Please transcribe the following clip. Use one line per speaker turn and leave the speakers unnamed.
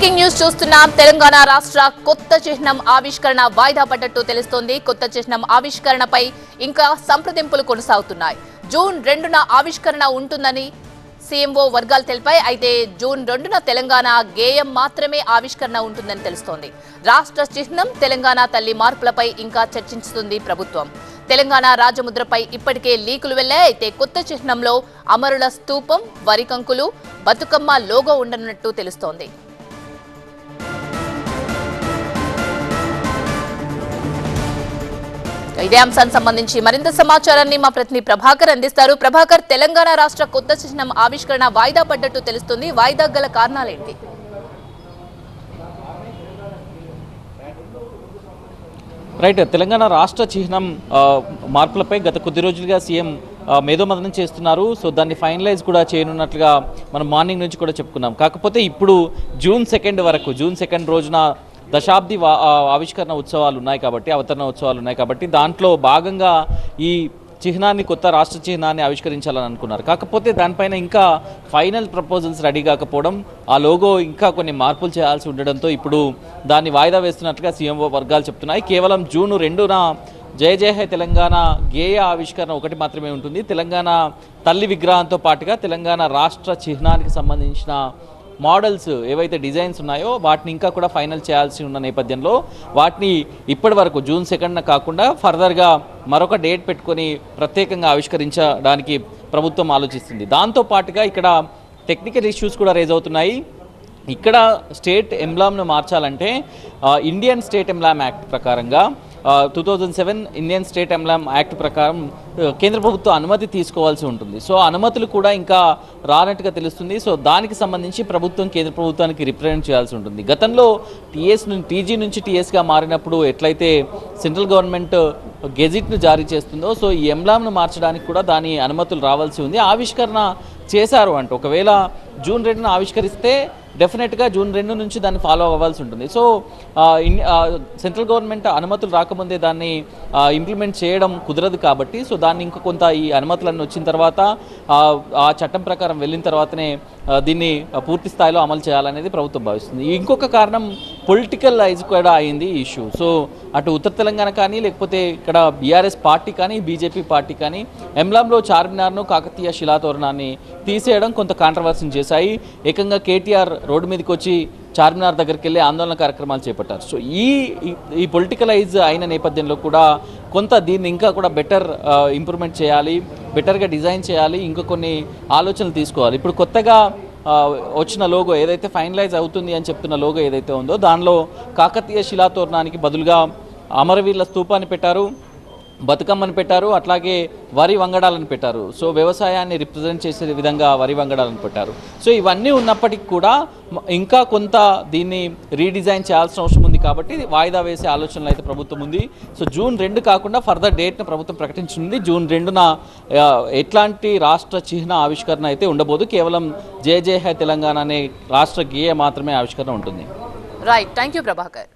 Breaking news చూస్తున్నాం. తెలంగాణ రాష్ట్ర కొత్త చిహ్నం ఆవిష్కరణ వాయిదా పడ్డట్టు తెలుస్తోంది. కొత్త చిహ్నం ఆవిష్కరణపై ఇంకా సంప్రదింపులు కొనసాగుతున్నాయి. జూన్ రెండున ఆవిష్కరణ ఉంటుందని సీఎంఓ వర్గాలు తెలిపాయి. అయితే జూన్ రెండున తెలంగాణ గేయం మాత్రమే ఆవిష్కరణ ఉంటుందని తెలుస్తోంది. రాష్ట్ర చిహ్నం తెలంగాణ తల్లి మార్పులపై ఇంకా చర్చించుతుంది ప్రభుత్వం. తెలంగాణ రాజముద్రపై ఇప్పటికే లీకులు వెళ్ళాయి అయితే కొత్త చిహ్నంలో అమరుల స్తూపం వరికంకులు బతుకమ్మ లోగో ఉండనున్నట్టు తెలుస్తోంది. ఇదే అంశానికి సంబంధించి మరింత సమాచారాన్ని మా ప్రతినిధి ప్రభాకర్ అందిస్తారు. ప్రభాకర్ తెలంగాణ రాష్ట్ర కొత్త చిహ్నం ఆవిష్కరణ వాయిదా పడ్డట్టు తెలుస్తుంది. వాయిదా గల కారణాలేంటి?
రైట్. తెలంగాణ రాష్ట్ర చిహ్నం మార్పులపై గత కొద్ది రోజులుగా సీఎం మేధోమదనం చేస్తున్నారు. సో దాన్ని ఫైనలైజ్ కూడా చేయనున్నట్లుగా మనం మార్నింగ్ నుంచి కూడా చెప్పుకున్నాం. కాకపోతే ఇప్పుడు జూన్ సెకండ్ వరకు జూన్ సెకండ్ రోజున దశాబ్ది వా- ఆవిష్కరణ ఉత్సవాలు ఉన్నాయి కాబట్టి అవతరణ ఉత్సవాలు ఉన్నాయి కాబట్టి దాంట్లో భాగంగా ఈ చిహ్నాన్ని కొత్త రాష్ట్ర చిహ్నాన్ని ఆవిష్కరించాలని అనుకున్నారు. కాకపోతే దానిపైన ఇంకా ఫైనల్ ప్రపోజల్స్ రెడీ కాకపోవడం ఆ లోగో ఇంకా కొన్ని మార్పులు చేయాల్సి ఉండడంతో ఇప్పుడు దాన్ని వాయిదా వేస్తున్నట్లుగా సీఎంఓ వర్గాలు చెప్తున్నాయి. కేవలం జూన్ రెండున జయ జయ హై తెలంగాణ గేయ ఆవిష్కరణ ఒకటి మాత్రమే ఉంటుంది. తెలంగాణ తల్లి విగ్రహంతో పాటుగా తెలంగాణ రాష్ట్ర చిహ్నానికి సంబంధించిన మోడల్స్ ఏవైతే డిజైన్స్ ఉన్నాయో వాటిని ఇంకా కూడా ఫైనల్ చేయాల్సి ఉన్న నేపథ్యంలో వాటిని ఇప్పటి వరకు జూన్ సెకండ్న కాకుండా ఫర్దర్గా మరొక డేట్ పెట్టుకొని ప్రత్యేకంగా ఆవిష్కరించడానికి ప్రభుత్వం ఆలోచిస్తుంది. దాంతో పాటుగా ఇక్కడ టెక్నికల్ ఇష్యూస్ కూడా రేజ్ అవుతున్నాయి. ఇక్కడ స్టేట్ ఎంబ్లామ్ను మార్చాలంటే ఇండియన్ స్టేట్ ఎంబ్లామ్ యాక్ట్ ప్రకారంగా two thousand seven Indian state emblem act ప్రకారం కేంద్ర ప్రభుత్వం అనుమతి తీసుకోవాల్సి ఉంటుంది. సో అనుమతులు కూడా ఇంకా రానట్టుగా తెలుస్తుంది. సో దానికి సంబంధించి ప్రభుత్వం కేంద్ర ప్రభుత్వానికి రిప్రజెంట్ చేయాల్సి ఉంటుంది. గతంలో టీఎస్ నుంచి టీజీ నుంచి టీఎస్గా మారినప్పుడు ఎట్లయితే సెంట్రల్ గవర్నమెంట్ గెజిట్ను జారీ చేస్తుందో సో ఈ ఎంలామ్ను మార్చడానికి కూడా దాని అనుమతులు రావాల్సి ఉంది. ఆవిష్కరణ చేశారు అంటే. ఒకవేళ జూన్ రెండున ఆవిష్కరిస్తే డెఫినెట్గా జూన్ రెండు నుంచి దాన్ని ఫాలో అవ్వాల్సి ఉంటుంది. సో సెంట్రల్ గవర్నమెంట్ అనుమతులు రాకముందే దాన్ని ఇంప్లిమెంట్ చేయడం కుదరదు కాబట్టి సో దాన్ని ఇంకా కొంత ఈ అనుమతులన్నీ వచ్చిన తర్వాత ఆ, చట్టం ప్రకారం వెళ్ళిన తర్వాతనే దీన్ని పూర్తి స్థాయిలో అమలు చేయాలనేది ప్రభుత్వం భావిస్తుంది. ఇంకొక కారణం పొలిటికల్ కూడా అయింది ఈ ఇష్యూ. సో అటు ఉత్తర తెలంగాణ కానీ లేకపోతే ఇక్కడ బీఆర్ఎస్ పార్టీ కానీ బీజేపీ పార్టీ కానీ ఎంలాంలో చార్మినార్ను కాకతీయ శిలాతోరణాన్ని తీసేయడం కొంత కాంట్రవర్సీని చేశాయి. ఏకంగా కేటీఆర్ రోడ్డు మీదకి వచ్చి చార్మినార్ దగ్గరికి వెళ్ళి ఆందోళన కార్యక్రమాలు చేపట్టారు. సో ఈ ఈ- పొలిటికలైజ్ అయిన నేపథ్యంలో కూడా కొంత దీన్ని ఇంకా కూడా బెటర్ ఇంప్రూవ్మెంట్ చేయాలి బెటర్గా డిజైన్ చేయాలి ఇంకా కొన్ని ఆలోచనలు తీసుకోవాలి. ఇప్పుడు కొత్తగా వచ్చిన లోగో ఏదైతే ఫైనలైజ్ అవుతుంది అని చెప్తున్న లోగో ఏదైతే ఉందో దానిలో కాకతీయ శిలాతోరణానికి బదులుగా అమరవీరుల స్తూపాన్ని పెట్టారు బతుకమ్మని పెట్టారు అట్లాగే వరి వంగడాలను పెట్టారు. సో వ్యవసాయాన్ని రిప్రజెంట్ చేసే విధంగా వరి వంగడాలను పెట్టారు. సో ఇవన్నీ ఉన్నప్పటికీ కూడా ఇంకా కొంత దీన్ని రీడిజైన్ చేయాల్సిన అవసరం కాబట్టి వాయిదా వేసే ఆలోచనలు అయితే ప్రభుత్వం ఉంది. సో జూన్ రెండు కాకుండా ఫర్దర్ డేట్ను ప్రభుత్వం ప్రకటించింది. జూన్ రెండున ఎట్లాంటి రాష్ట్ర చిహ్న ఆవిష్కరణ అయితే ఉండబోదు. కేవలం జే జే హై తెలంగాణ అనే రాష్ట్ర గేయ మాత్రమే ఆవిష్కరణ ఉంటుంది.
Right thank you Prabhakar